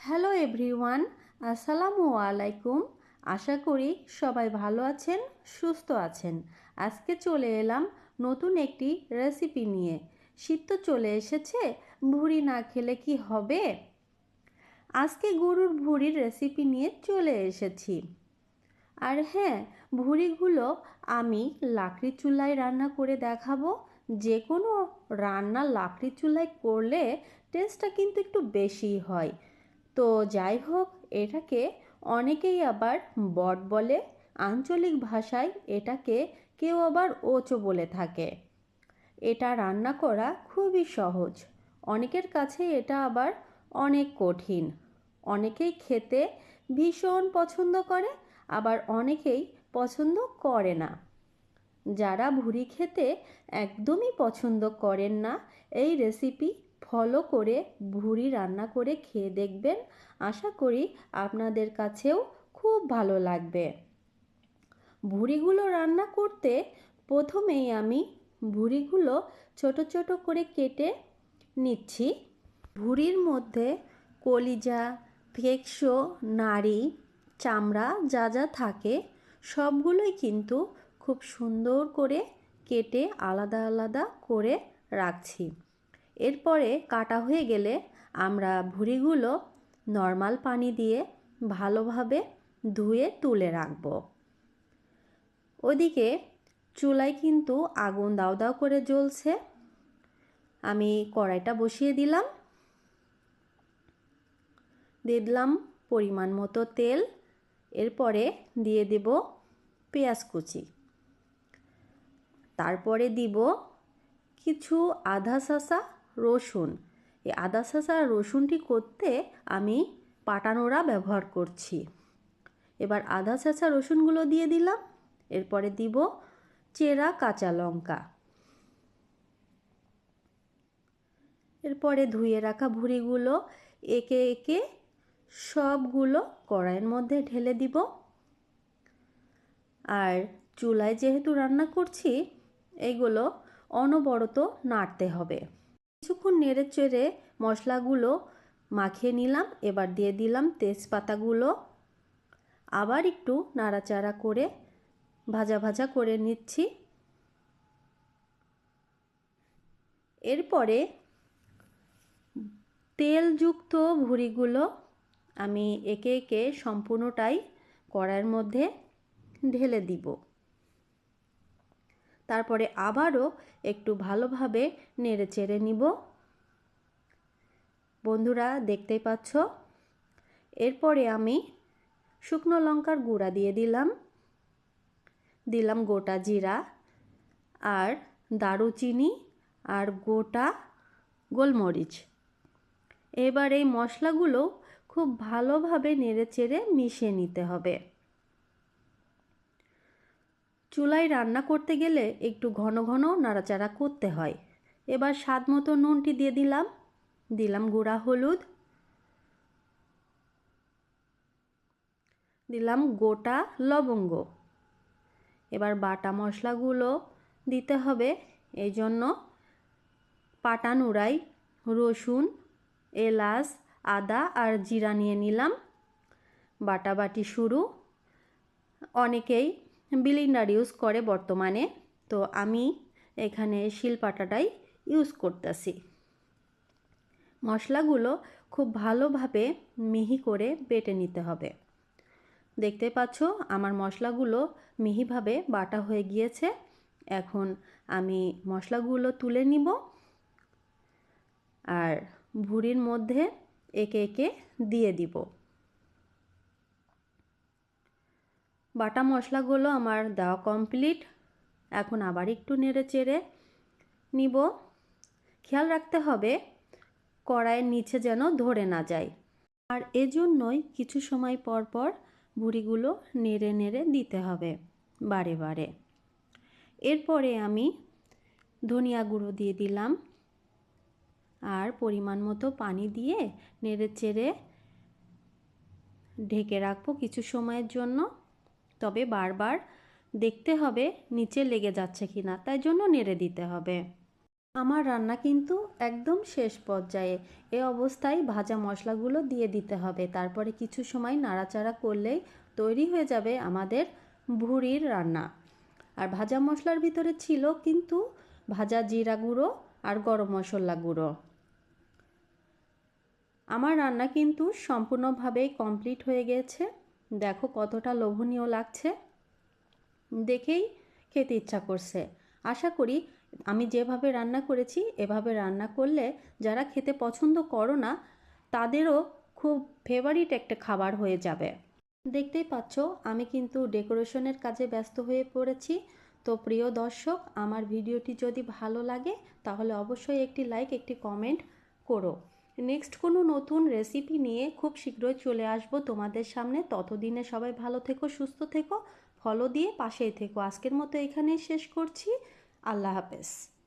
Hello everyone, আসসালামু আলাইকুম। আশা করি সবাই ভালো আছেন, সুস্থ আছেন। আজকে চলে এলাম নতুন একটি রেসিপি নিয়ে। শীত তো চলে এসেছে, ভুড়ি না খেলে কি হবে? আজকে গরুর ভুড়ির রেসিপি নিয়ে চলে এসেছি। আর হ্যাঁ ভুড়িগুলো আমি লাকড়ি চুলায় রান্না করে দেখাবো। যে কোনো রান্না লাকড়ি চুলায় করলে টেস্টটা কিন্তু একটু বেশি হয়। তো যাই হোক, এটাকে অনেকেই আবার বট বলে, আঞ্চলিক ভাষায় এটাকে কেউ আবার ওচো বলে থাকে। এটা রান্না করা খুবই সহজ। অনেকের কাছে এটা আবার অনেক কঠিন। অনেকেই খেতে ভীষণ পছন্দ করে, আবার অনেকেই পছন্দ করে না। যারা ভুড়ি খেতে একদমই পছন্দ করেন না, এই রেসিপি ফলো করে ভুড়ি রান্না করে খেয়ে দেখবেন। আশা করি আপনাদের কাছেও খুব ভালো লাগবে। ভুড়িগুলো রান্না করতে প্রথমেই আমি ভুড়িগুলো ছোট ছোট করে কেটে নিচ্ছি। ভুড়ির মধ্যে কলিজা ফেকশো নাড়ি, চামড়া যা যা থাকে সবগুলোই কিন্তু খুব সুন্দর করে কেটে আলাদা আলাদা করে রাখছি। এরপরে কাটা হয়ে গেলে আমরা ভুড়িগুলো নর্মাল পানি দিয়ে ভালোভাবে ধুয়ে তুলে রাখব। ওদিকে চুলায় কিন্তু আগুন দাও দাও করে জ্বলছে। আমি কড়াইটা বসিয়ে দিলাম। দিলাম পরিমাণ মতো তেল। এরপরে দিয়ে দেব পেঁয়াজ কুচি। তারপরে দিব কিছু আধা শাসা রসুন। এই আদা শাঁসা রসুনটি করতে আমি পাটানোড়া ব্যবহার করছি। এবার আধা শাঁসা রসুনগুলো দিয়ে দিলাম। এরপরে দিব চেরা কাঁচা লঙ্কা। এরপরে ধুয়ে রাখা ভুড়িগুলো একে একে সবগুলো কড়াইয়ের মধ্যে ঢেলে দিব। আর চুলায় যেহেতু রান্না করছি, এগুলো অনবরত নাড়তে হবে। কিছুক্ষণ নেড়ে চেড়ে মশলাগুলো মাখিয়ে নিলাম, এবার দিয়ে দিলাম তেজপাতাগুলো। আবার একটু নাড়াচাড়া করে ভাজা ভাজা করে নিচ্ছি। এরপরে তেলযুক্ত ভুড়িগুলো আমি একে একে সম্পূর্ণটাই কড়াইয়ের মধ্যে ঢেলে দিব। তারপরে আবারও একটু ভালোভাবে নেড়ে চেড়ে নিব। বন্ধুরা, দেখতেই পাচ্ছ? এরপরে আমি শুকনো লঙ্কার গুঁড়া দিয়ে দিলাম। দিলাম গোটা জিরা আর দারুচিনি আর গোটা গোলমরিচ। এবার এই মশলাগুলো খুব ভালোভাবে নেড়ে চেড়ে মিশিয়ে নিতে হবে। চুলায় রান্না করতে গেলে একটু ঘন ঘন নাড়াচাড়া করতে হয়। এবার স্বাদ মতো নুনটি দিয়ে দিলাম। দিলাম গুঁড়া হলুদ। দিলাম গোটা লবঙ্গ। এবার বাটা মশলাগুলো দিতে হবে। এই জন্য পাটা নুড়াই রসুন, এলাচ, আদা আর জিরা নিয়ে নিলাম। বাটাবাটি শুরু। অনেকেই বিলিন্ডার ইউজ করে বর্তমানে। তো আমি এখানে শিলপাটাটাই ইউজ করতেছি। মশলাগুলো খুব ভালোভাবে মিহি করে বেটে নিতে হবে। দেখতে পাচ্ছ, আমার মশলাগুলো মিহিভাবে বাটা হয়ে গিয়েছে। এখন আমি মশলাগুলো তুলে নিব। আর ভুড়ির মধ্যে একে একে দিয়ে দিব। বাটা মশলাগুলো আমার দেওয়া কমপ্লিট এখন আবার একটু নেড়ে চেড়ে নিব। খেয়াল রাখতে হবে কড়াইয়ের নিচে যেন ধরে না যায়। আর এজন্যই কিছু সময় পর পর ভুড়িগুলো নেড়ে নেড়ে দিতে হবে বারে বারে। এরপরে আমি ধনিয়া গুঁড়ো দিয়ে দিলাম। আর পরিমাণ মতো পানি দিয়ে নেড়ে চেড়ে ঢেকে রাখব কিছু সময়ের জন্য। তবে বারবার দেখতে হবে নিচে লেগে যাচ্ছে কি না, তাই জন্য নেড়ে দিতে হবে। আমার রান্না কিন্তু একদম শেষ পর্যায়ে। এ অবস্থায় ভাজা মশলাগুলো দিয়ে দিতে হবে। তারপরে কিছু সময় নাড়াচাড়া করলেই তৈরি হয়ে যাবে আমাদের ভুড়ির রান্না। আর ভাজা মশলার ভিতরে ছিল কিন্তু ভাজা জিরা গুঁড়ো আর গরম মশলা গুঁড়ো। আমার রান্না কিন্তু সম্পূর্ণভাবেই কমপ্লিট হয়ে গেছে। দেখো কতটা লোভনীয় লাগছে। দেখেই খেতে ইচ্ছা করছে। আশা করি আমি যেভাবে রান্না করেছি, এভাবে রান্না করলে যারা খেতে পছন্দ করো না, তাদেরও খুব ফেভারিট একটা খাবার হয়ে যাবে। দেখতেই পাচ্ছ, আমি কিন্তু ডেকোরেশনের কাজে ব্যস্ত হয়ে পড়েছি। তো প্রিয় দর্শক, আমার ভিডিওটি যদি ভালো লাগে, তাহলে অবশ্যই একটি লাইক একটি কমেন্ট করো। নেক্সট কোনো নতুন রেসিপি নিয়ে খুব শীঘ্রই চলে আসব তোমাদের সামনে। ততদিনে সবাই ভালো থেকো, সুস্থ থেকো, ফলো দিয়ে পাশেই থেকো। আজকের মতো এখানেই শেষ করছি। আল্লাহ হাফেজ।